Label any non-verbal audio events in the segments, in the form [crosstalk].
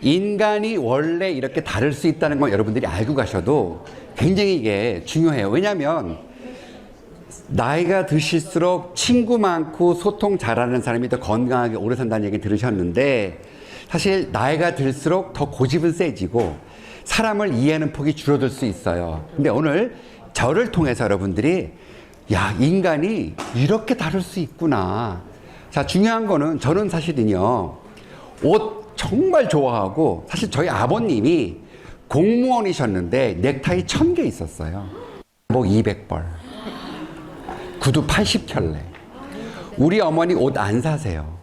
인간이 원래 이렇게 다를 수 있다는 건 여러분들이 알고 가셔도 굉장히 이게 중요해요. 왜냐하면 나이가 드실수록 친구 많고 소통 잘하는 사람이 더 건강하게 오래 산다는 얘기 들으셨는데 사실 나이가 들수록 더 고집은 세지고 사람을 이해하는 폭이 줄어들 수 있어요. 근데 오늘 저를 통해서 여러분들이 야, 인간이 이렇게 다를 수 있구나. 자, 중요한 거는 저는 사실은요, 옷 정말 좋아하고 사실 저희 아버님이 공무원이셨는데 넥타이 천 개 있었어요. 뭐 200벌. 구두 80켤레. 우리 어머니 옷 안 사세요.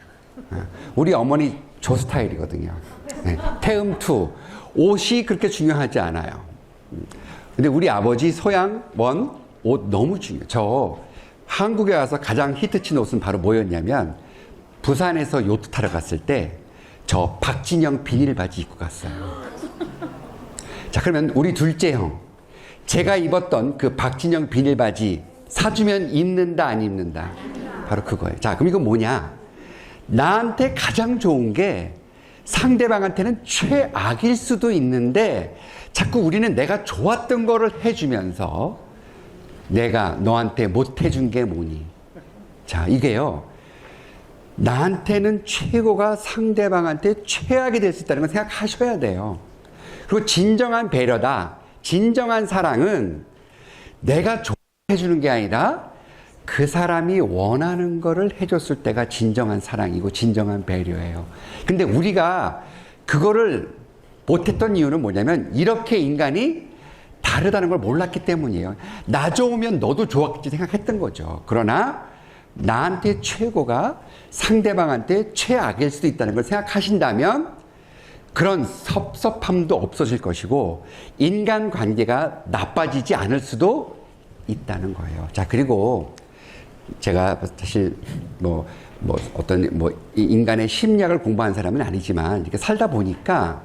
어, 우리 어머니 조 스타일이거든요. 네, 태음투. 옷이 그렇게 중요하지 않아요. 음, 근데 우리 아버지 소양 원 옷 너무 중요해요. 저 한국에 와서 가장 히트친 옷은 바로 뭐였냐면 부산에서 요트 타러 갔을 때 저 박진영 비닐 바지 입고 갔어요. 자, 그러면 우리 둘째 형. 제가 입었던 그 박진영 비닐 바지 사주면 입는다, 안 입는다? 바로 그거예요. 자, 그럼 이건 뭐냐? 나한테 가장 좋은 게 상대방한테는 최악일 수도 있는데 자꾸 우리는 내가 좋았던 거를 해주면서 내가 너한테 못 해준 게 뭐니? 자, 이게요. 나한테는 최고가 상대방한테 최악이 될 수 있다는 걸 생각하셔야 돼요. 그리고 진정한 배려다. 진정한 사랑은 내가 해주는 게 아니라 그 사람이 원하는 거를 해줬을 때가 진정한 사랑이고 진정한 배려예요. 근데 우리가 그거를 못했던 이유는 뭐냐면 이렇게 인간이 다르다는 걸 몰랐기 때문이에요. 나 좋으면 너도 좋았겠지 생각했던 거죠. 그러나 나한테 최고가 상대방한테 최악일 수도 있다는 걸 생각하신다면 그런 섭섭함도 없어질 것이고 인간 관계가 나빠지지 않을 수도 있다는 거예요. 자, 그리고 제가 사실 뭐, 뭐 어떤 뭐 인간의 심리학을 공부한 사람은 아니지만 이렇게 살다 보니까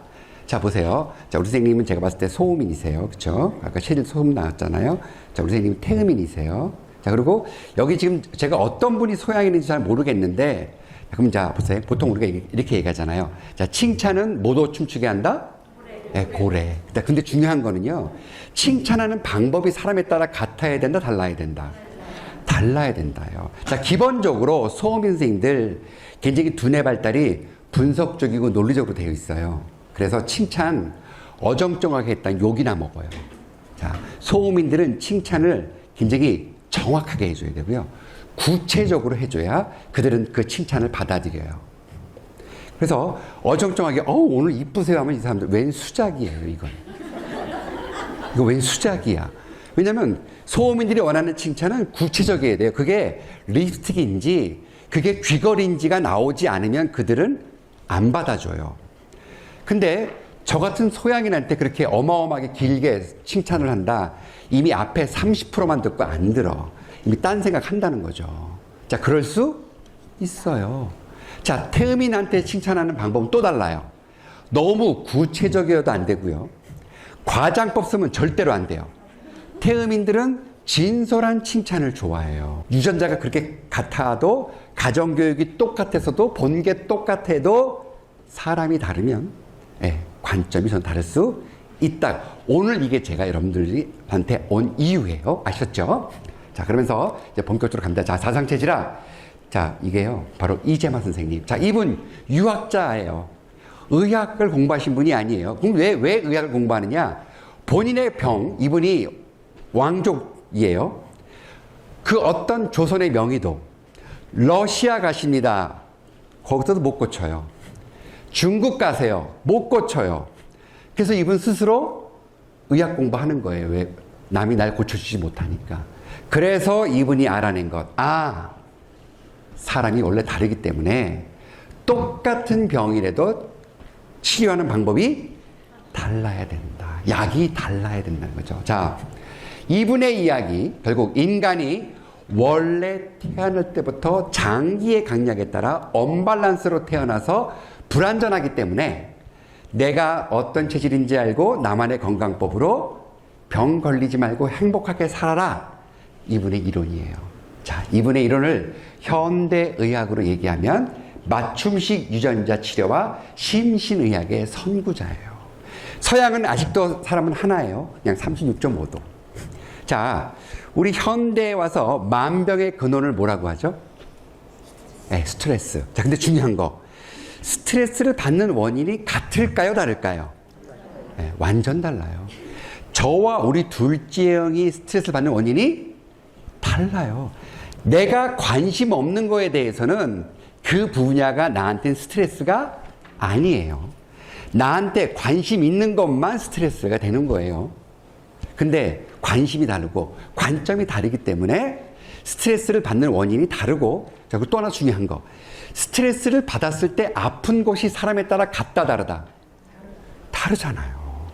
자, 보세요. 자, 우리 선생님은 제가 봤을 때 소음인이세요. 그쵸? 아까 체질 소음 나왔잖아요. 자, 우리 선생님은 태음인이세요. 자, 그리고 여기 지금 제가 어떤 분이 소양인지 잘 모르겠는데 자, 그럼 자, 보세요. 보통 우리가 이렇게 얘기하잖아요. 자, 칭찬은 뭐도 춤추게 한다? 네, 고래. 근데- 근데 중요한 거는요. 칭찬하는 방법이 사람에 따라 같아야 된다, 달라야 된다. 달라야 된다요. 자, 기본적으로 소음인 선생님들 굉장히 두뇌 발달이 분석적이고 논리적으로 되어 있어요. 그래서 칭찬 어정쩡하게 했다 욕이나 먹어요. 자, 소음인들은 칭찬을 굉장히 정확하게 해줘야 되고요. 구체적으로 해줘야 그들은 그 칭찬을 받아들여요. 그래서 어정쩡하게 어 오늘 이쁘세요. 하면 이 사람들 웬 수작이에요 이건. 이거 웬 수작이야. 왜냐면 소음인들이 원하는 칭찬은 구체적이어야 돼요. 그게 립스틱인지 그게 귀걸이인지가 나오지 않으면 그들은 안 받아줘요. 근데 저 같은 소양인한테 그렇게 어마어마하게 길게 칭찬을 한다 이미 앞에 30%만 듣고 안 들어 이미 딴 생각 한다는 거죠 자 그럴 수 있어요 자, 태음인한테 칭찬하는 방법은 또 달라요. 너무 구체적이어도 안 되고요. 과장법 쓰면 절대로 안 돼요. 태음인들은 진솔한 칭찬을 좋아해요. 유전자가 그렇게 같아도 가정교육이 똑같아서도 본게 똑같아도 사람이 다르면 예, 관점이 전 다를 수 있다. 오늘 이게 제가 여러분들한테 온 이유예요. 아셨죠? 자, 그러면서 이제 본격적으로 갑니다. 자, 사상체질학. 자, 이게요. 바로 이재마 선생님. 자, 이분 유학자예요. 의학을 공부하신 분이 아니에요. 그럼 왜, 왜 의학을 공부하느냐? 본인의 병, 이분이 왕족이에요. 그 어떤 조선의 명의도 러시아 가십니다. 거기서도 못 고쳐요. 중국 가세요. 못 고쳐요. 그래서 이분 스스로 의학 공부하는 거예요. 왜? 남이 날 고쳐주지 못하니까. 그래서 이분이 알아낸 것. 아, 사람이 원래 다르기 때문에 똑같은 병이라도 치료하는 방법이 달라야 된다. 약이 달라야 된다는 거죠. 자, 이분의 이야기, 결국 인간이 원래 태어날 때부터 장기의 강약에 따라 언밸런스로 태어나서 불완전하기 때문에 내가 어떤 체질인지 알고 나만의 건강법으로 병 걸리지 말고 행복하게 살아라. 이분의 이론이에요. 자, 이분의 이론을 현대의학으로 얘기하면 맞춤식 유전자 치료와 심신의학의 선구자예요. 서양은 아직도 사람은 하나예요. 그냥 36.5도. 자, 우리 현대에 와서 만병의 근원을 뭐라고 하죠? 네, 스트레스. 자, 근데 중요한 거. 스트레스를 받는 원인이 같을까요, 다를까요? 네, 완전 달라요. 저와 우리 둘째 형이 스트레스를 받는 원인이 달라요. 내가 관심 없는 거에 대해서는 그 분야가 나한테는 스트레스가 아니에요. 나한테 관심 있는 것만 스트레스가 되는 거예요. 근데 관심이 다르고 관점이 다르기 때문에 스트레스를 받는 원인이 다르고 자, 그리고 또 하나 중요한 거. 스트레스를 받았을 때 아픈 곳이 사람에 따라 같다 다르다. 다르잖아요.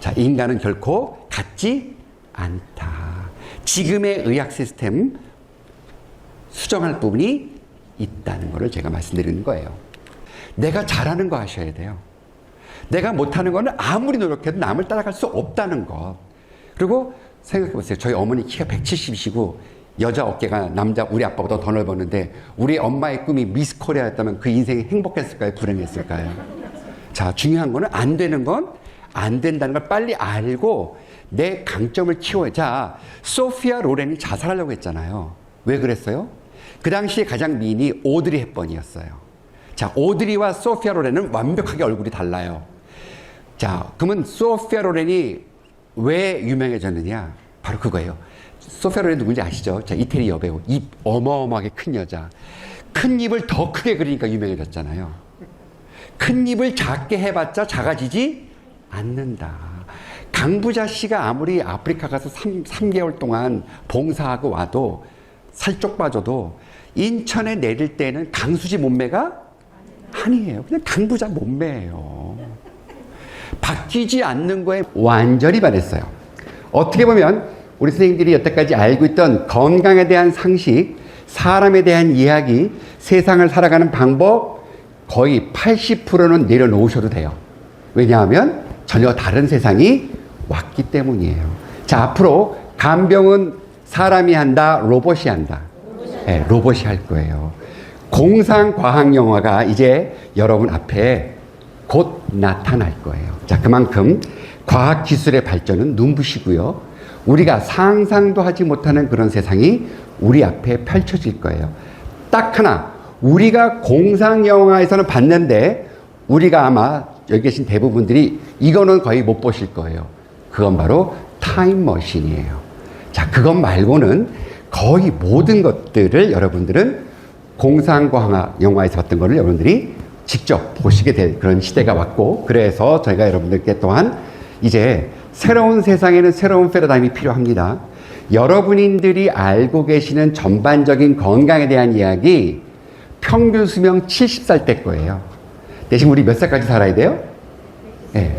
자, 인간은 결코 같지 않다. 지금의 의학 시스템 수정할 부분이 있다는 것을 제가 말씀드리는 거예요. 내가 잘하는 거 하셔야 돼요. 내가 못하는 거는 아무리 노력해도 남을 따라갈 수 없다는 것. 그리고 생각해 보세요. 저희 어머니 키가 170이시고 여자 어깨가 남자 우리 아빠보다 더 넓었는데 우리 엄마의 꿈이 미스 코리아였다면 그 인생이 행복했을까요? 불행했을까요? 자, 중요한 거는 안 되는 건 안 된다는 걸 빨리 알고 내 강점을 키워야. 자, 소피아 로렌이 자살하려고 했잖아요. 왜 그랬어요? 그 당시에 가장 미인이 오드리 헵번이었어요. 자, 오드리와 소피아 로렌은 완벽하게 얼굴이 달라요. 자, 그러면 소피아 로렌이 왜 유명해졌느냐? 바로 그거예요. 로렌 누군지 아시죠? 자, 이태리 여배우. 입 어마어마하게 큰 여자. 큰 입을 더 크게 그리니까 유명해졌잖아요. 큰 입을 작게 해봤자 작아지지 않는다. 강부자 씨가 아무리 아프리카 가서 3, 3개월 동안 봉사하고 와도 살쪽 빠져도 인천에 내릴 때는 강수지 몸매가 아니에요. 그냥 강부자 몸매예요. 바뀌지 않는 거에 완전히 반했어요. 어떻게 보면 우리 선생님들이 여태까지 알고 있던 건강에 대한 상식, 사람에 대한 이야기, 세상을 살아가는 방법 거의 80%는 내려놓으셔도 돼요. 왜냐하면 전혀 다른 세상이 왔기 때문이에요. 자, 앞으로 간병은 사람이 한다, 로봇이 한다. 네, 로봇이 할 거예요. 공상과학 영화가 이제 여러분 앞에 곧 나타날 거예요. 자, 그만큼 과학 기술의 발전은 눈부시고요. 우리가 상상도 하지 못하는 그런 세상이 우리 앞에 펼쳐질 거예요. 딱 하나, 우리가 공상 영화에서는 봤는데 우리가 아마 여기 계신 대부분들이 이거는 거의 못 보실 거예요. 그건 바로 타임머신이에요. 자, 그것 말고는 거의 모든 것들을 여러분들은 공상과학 영화에서 봤던 거를 여러분들이 직접 보시게 될 그런 시대가 왔고, 그래서 저희가 여러분들께 또한 이제 새로운 세상에는 새로운 패러다임이 필요합니다. 여러분들이 알고 계시는 전반적인 건강에 대한 이야기, 평균 수명 70살 때 거예요. 대신 우리 몇 살까지 살아야 돼요? 네.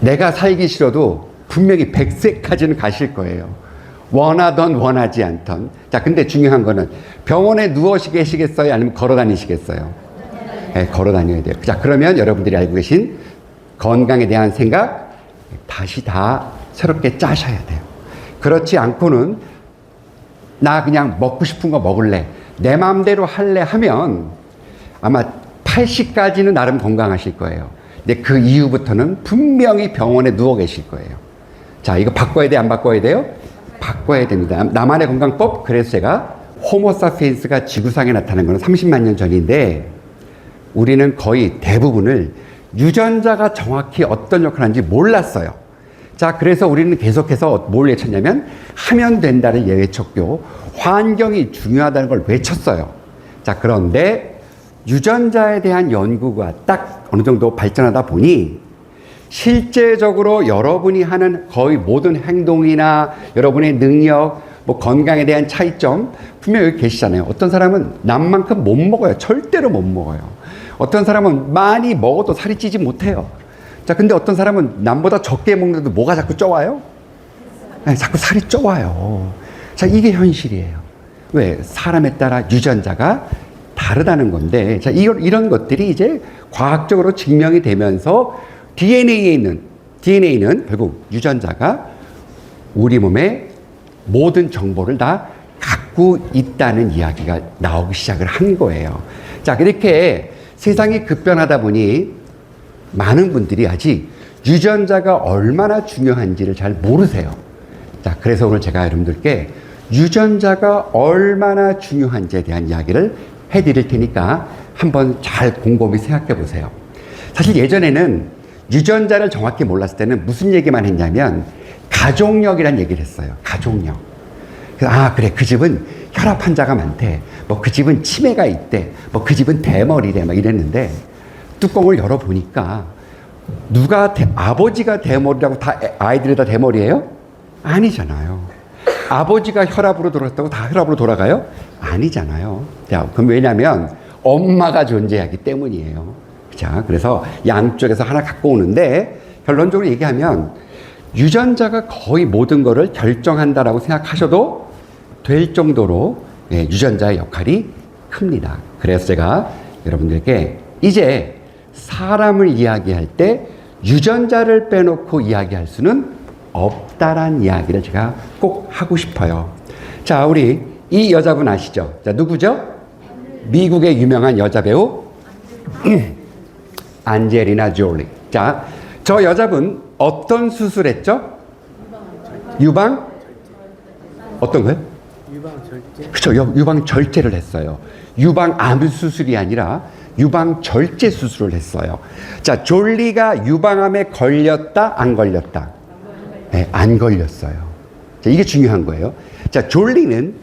내가 살기 싫어도 분명히 100세까지는 가실 거예요. 원하던 원하지 않던. 자, 근데 중요한 거는 병원에 누워 계시겠어요? 아니면 걸어 다니시겠어요? 네, 걸어 다녀야 돼요. 자, 그러면 여러분들이 알고 계신 건강에 대한 생각 다시 다 새롭게 짜셔야 돼요. 그렇지 않고는 나 그냥 먹고 싶은 거 먹을래. 내 마음대로 할래 하면 아마 80까지는 나름 건강하실 거예요. 근데 그 이후부터는 분명히 병원에 누워 계실 거예요. 자, 이거 바꿔야 돼, 안 바꿔야 돼요? 바꿔야 됩니다. 나만의 건강법, 그래서 제가 호모사피엔스가 지구상에 나타난 것은 30만 년 전인데 우리는 거의 대부분을 유전자가 정확히 어떤 역할을 하는지 몰랐어요. 자, 그래서 우리는 계속해서 뭘 외쳤냐면 하면 된다를 외쳤고 환경이 중요하다는 걸 외쳤어요. 자, 그런데 유전자에 대한 연구가 딱 어느 정도 발전하다 보니 실제적으로 여러분이 하는 거의 모든 행동이나 여러분의 능력, 뭐 건강에 대한 차이점 분명 여기 계시잖아요. 어떤 사람은 남만큼 못 먹어요. 절대로 못 먹어요. 어떤 사람은 많이 먹어도 살이 찌지 못해요. 자, 근데 어떤 사람은 남보다 적게 먹는데도 뭐가 자꾸 쪄와요? 네, 자꾸 살이 쪄와요. 자, 이게 현실이에요. 왜? 사람에 따라 유전자가 다르다는 건데, 자, 이런, 이런 것들이 이제 과학적으로 증명이 되면서 DNA에 있는, DNA는 결국 유전자가 우리 몸의 모든 정보를 다 갖고 있다는 이야기가 나오기 시작을 한 거예요. 자, 자, 이렇게 세상이 급변하다 보니 많은 분들이 아직 유전자가 얼마나 중요한지를 잘 모르세요. 자, 그래서 오늘 제가 여러분들께 유전자가 얼마나 중요한지에 대한 이야기를 해드릴 테니까 한번 잘 곰곰이 생각해 보세요. 사실 예전에는 유전자를 정확히 몰랐을 때는 무슨 얘기만 했냐면 가족력이란 얘기를 했어요. 가족력. 아 그래 그 집은 혈압 환자가 많대. 뭐 그 집은 치매가 있대. 뭐 그 집은 대머리래. 막 이랬는데 뚜껑을 열어 보니까 누가 대- 아버지가 대머리라고 다 애- 아이들이 다 대머리예요? 아니잖아요. 아버지가 혈압으로 돌아갔다고 다 혈압으로 돌아가요? 아니잖아요. 자, 그럼 왜냐면 엄마가 존재하기 때문이에요. 자, 그래서 양쪽에서 하나 갖고 오는데 결론적으로 얘기하면 유전자가 거의 모든 것을 결정한다라고 생각하셔도 될 정도로 예, 유전자의 역할이 큽니다. 그래서 제가 여러분들께 이제 사람을 이야기할 때 유전자를 빼놓고 이야기할 수는 없다란 이야기를 제가 꼭 하고 싶어요. 자, 우리 이 여자분 아시죠? 자, 누구죠? 미국의 유명한 여자 배우 [clears throat] 안젤리나 졸리. 자, 저 여자분 어떤 수술했죠? 유방 어떤 거요? 유방 절제 그렇죠. 유- 유방 절제를 했어요. 유방 암 수술이 아니라 유방 절제 수술을 했어요. 자, 졸리가 유방암에 걸렸다, 안 걸렸다? 네, 안 걸렸어요. 자, 이게 중요한 거예요. 자, 졸리는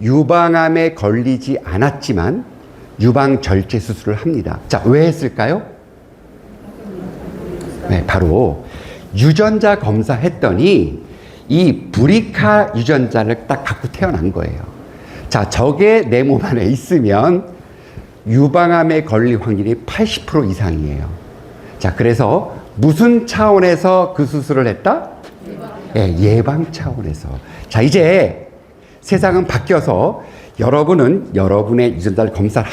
유방암에 걸리지 않았지만 유방 절제 수술을 합니다. 자, 왜 했을까요? 네, 바로 유전자 검사했더니 이 브리카 유전자를 딱 갖고 태어난 거예요. 자, 저게 내 몸 안에 있으면 유방암에 걸릴 확률이 80% 이상이에요. 자, 그래서 무슨 차원에서 그 수술을 했다? 예, 예방 차원에서. 자, 이제 세상은 바뀌어서 여러분은 여러분의 유전자를 검사를